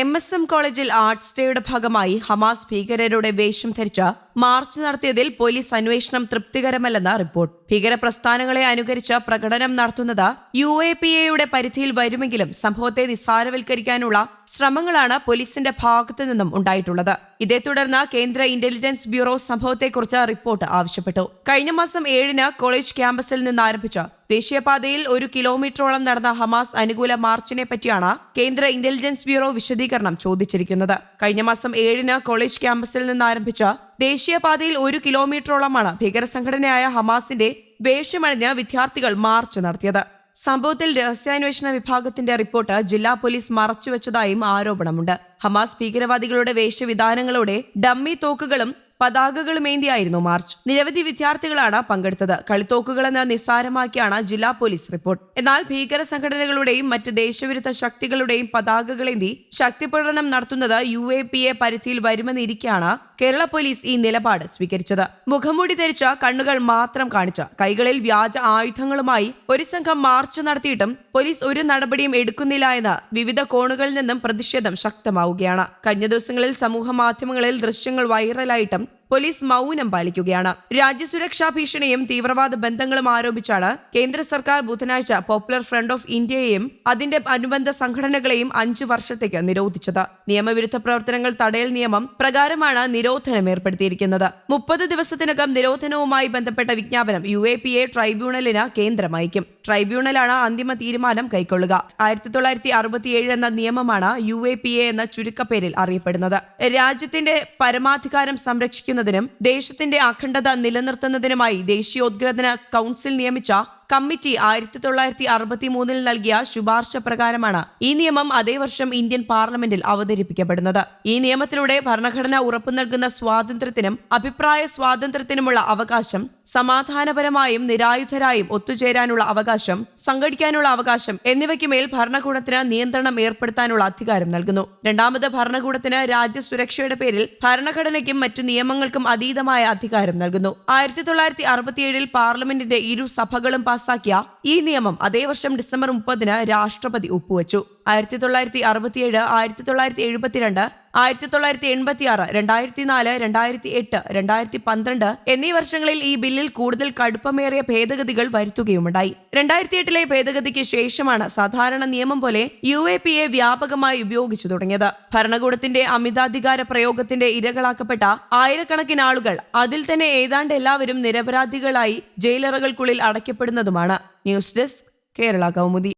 M S M കോളേജിൽ arts ഡേയുടെ ഭാഗമായി ഹമാസ് ഭീകരരുടെ വേഷം ധരിച്ച മാർച്ച് നടത്തിയതിൽ പോലീസ് അന്വേഷണം തൃപ്തികരമല്ലെന്ന റിപ്പോർട്ട്. ഭീകരപ്രസ്ഥാനങ്ങളെ അനുകരിച്ച് പ്രകടനം നടത്തുന്നത് യു എ പി എയുടെ പരിധിയിൽ വരുമെങ്കിലും സംഭവത്തെ നിസ്സാരവൽക്കരിക്കാനുള്ള ശ്രമങ്ങളാണ് പോലീസിന്റെ ഭാഗത്തു നിന്നും ഉണ്ടായിട്ടുള്ളത്. ഇതേ തുടർന്ന് കേന്ദ്ര ഇന്റലിജൻസ് ബ്യൂറോ സംഭവത്തെക്കുറിച്ച് റിപ്പോർട്ട് ആവശ്യപ്പെട്ടു. കഴിഞ്ഞ മാസം ഏഴിന് കോളേജ് ക്യാമ്പസിൽ നിന്ന് ആരംഭിച്ച ദേശീയപാതയിൽ ഒരു കിലോമീറ്ററോളം നടന്ന ഹമാസ് അനുകൂല മാർച്ചിനെ പറ്റിയാണ് കേന്ദ്ര ഇന്റലിജൻസ് ബ്യൂറോ വിശദീകരണം ചോദിച്ചിരിക്കുന്നത്. കഴിഞ്ഞ മാസം ഏഴിന് കോളേജ് ക്യാമ്പസിൽ നിന്ന് ആരംഭിച്ച ദേശീയപാതയിൽ ഒരു കിലോമീറ്ററോളമാണ് ഭീകര സംഘടനയായ ഹമാസിന്റെ വേഷമണിഞ്ഞ് വിദ്യാർത്ഥികൾ മാർച്ച് നടത്തിയത്. സംഭവത്തിൽ രഹസ്യാന്വേഷണ വിഭാഗത്തിന്റെ റിപ്പോർട്ട് ജില്ലാ പോലീസ് മറച്ചുവെച്ചതായും ആരോപണമുണ്ട്. ഹമാസ് ഭീകരവാദികളുടെ വേഷവിധാനങ്ങളോടെ ഡമ്മി തോക്കുകളും പതാകകളുമേന്തിയായിരുന്നു മാർച്ച്. നിരവധി വിദ്യാർത്ഥികളാണ് പങ്കെടുത്തത്. കളിത്തോക്കുകളെന്ന് നിസ്സാരമാക്കിയാണ് ജില്ലാ പോലീസ് റിപ്പോർട്ട്. എന്നാൽ ഭീകര സംഘടനകളുടെയും മറ്റ് ദേശവിരുദ്ധ ശക്തികളുടെയും പതാകകളേന്തി ശക്തിപ്രകടനം നടത്തുന്നത് യു എ പി എ പരിധിയിൽ വരുമെന്നിരിക്കെയാണ് കേരള പോലീസ് ഈ നിലപാട് സ്വീകരിച്ചത്. മുഖംമൂടി ധരിച്ച കണ്ണുകൾ മാത്രം കാണിച്ച കൈകളിൽ വ്യാജ ആയുധങ്ങളുമായി ഒരു സംഘം മാർച്ച് നടത്തിയിട്ടും പോലീസ് ഒരു നടപടിയും എടുക്കുന്നില്ല എന്ന് വിവിധ കോണുകളിൽ നിന്നും പ്രതിഷേധം ശക്തമാവുകയാണ്. കഴിഞ്ഞ ദിവസങ്ങളിൽ സമൂഹ മാധ്യമങ്ങളിൽ ദൃശ്യങ്ങൾ വൈറലായിട്ടും പോലീസ് മൗനം പാലിക്കുകയാണ്. രാജ്യസുരക്ഷാ ഭീഷണിയും തീവ്രവാദ ബന്ധങ്ങളും ആരോപിച്ചാണ് കേന്ദ്ര സർക്കാർ ബുധനാഴ്ച പോപ്പുലർ ഫ്രണ്ട് ഓഫ് ഇന്ത്യയെയും അതിന്റെ അനുബന്ധ സംഘടനകളെയും അഞ്ചു വർഷത്തേക്ക് നിരോധിച്ചത്. നിയമവിരുദ്ധ പ്രവർത്തനങ്ങൾ തടയൽ നിയമം പ്രകാരമാണ് നിരോധനം ഏർപ്പെടുത്തിയിരിക്കുന്നത്. മുപ്പത് ദിവസത്തിനകം നിരോധനവുമായി ബന്ധപ്പെട്ട വിജ്ഞാപനം യു എ പി എ ട്രൈബ്യൂണലിന് കേന്ദ്രം അയക്കും. ട്രൈബ്യൂണലാണ് അന്തിമ തീരുമാനം കൈക്കൊള്ളുക. ആയിരത്തി തൊള്ളായിരത്തി അറുപത്തിയേഴ് എന്ന നിയമമാണ് യു എ പി എ എന്ന ചുരുക്കപ്പേരിൽ അറിയപ്പെടുന്നത്. രാജ്യത്തിന്റെ പരമാധികാരം സംരക്ഷിക്കുന്നതിനും ദേശത്തിന്റെ അഖണ്ഡത നിലനിർത്തുന്നതിനുമായി ദേശീയോദ്ഗ്രഥന കൗൺസിൽ നിയമിച്ച കമ്മിറ്റി ആയിരത്തി തൊള്ളായിരത്തി അറുപത്തി മൂന്നിൽ നൽകിയ ശുപാർശ പ്രകാരമാണ് ഈ നിയമം അതേ വർഷം ഇന്ത്യൻ പാർലമെന്റിൽ അവതരിപ്പിക്കപ്പെടുന്നത്. ഈ നിയമത്തിലൂടെ ഭരണഘടന ഉറപ്പു നൽകുന്ന സ്വാതന്ത്ര്യത്തിനും അഭിപ്രായ സ്വാതന്ത്ര്യത്തിനുമുള്ള അവകാശം സമാധാനപരമായും നിരായുധരായും ഒത്തുചേരാനുള്ള അവകാശം സംഘടിക്കാനുള്ള അവകാശം എന്നിവയ്ക്ക് മേൽ ഭരണകൂടത്തിന് നിയന്ത്രണം ഏർപ്പെടുത്താനുള്ള അധികാരം നൽകുന്നു. രണ്ടാമത് ഭരണകൂടത്തിന് രാജ്യസുരക്ഷയുടെ പേരിൽ ഭരണഘടനയ്ക്കും മറ്റു നിയമങ്ങൾക്കും അതീതമായ അധികാരം നൽകുന്നു. ആയിരത്തി തൊള്ളായിരത്തി അറുപത്തിയേഴിൽ പാർലമെന്റിന്റെ ഇരു സഭകളും പാസാക്കിയ ഈ നിയമം അതേ വർഷം ഡിസംബർ മുപ്പതിന് രാഷ്ട്രപതി ഒപ്പുവച്ചു. ആയിരത്തി തൊള്ളായിരത്തി അറുപത്തിയേഴ് ആയിരത്തി തൊള്ളായിരത്തി എഴുപത്തിരണ്ട് ആയിരത്തി തൊള്ളായിരത്തി എൺപത്തി ആറ് രണ്ടായിരത്തി നാല് രണ്ടായിരത്തി എട്ട് രണ്ടായിരത്തി പന്ത്രണ്ട് എന്നീ വർഷങ്ങളിൽ ഈ ബില്ലിൽ കൂടുതൽ കടുപ്പമേറിയ ഭേദഗതികൾ വരുത്തുകയുമുണ്ടായി. രണ്ടായിരത്തി എട്ടിലെ ഭേദഗതിക്ക് ശേഷമാണ് സാധാരണ നിയമം പോലെ യു എ പി എ വ്യാപകമായി ഉപയോഗിച്ചു തുടങ്ങിയത്. ഭരണകൂടത്തിന്റെ അമിതാധികാര പ്രയോഗത്തിന്റെ ഇരകളാക്കപ്പെട്ട ആയിരക്കണക്കിന് ആളുകൾ അതിൽ തന്നെ ഏതാണ്ട് എല്ലാവരും നിരപരാധികളായി ജയിലറകൾക്കുള്ളിൽ അടയ്ക്കപ്പെടുന്നതുമാണ്. News desk Kerala Kaumudi.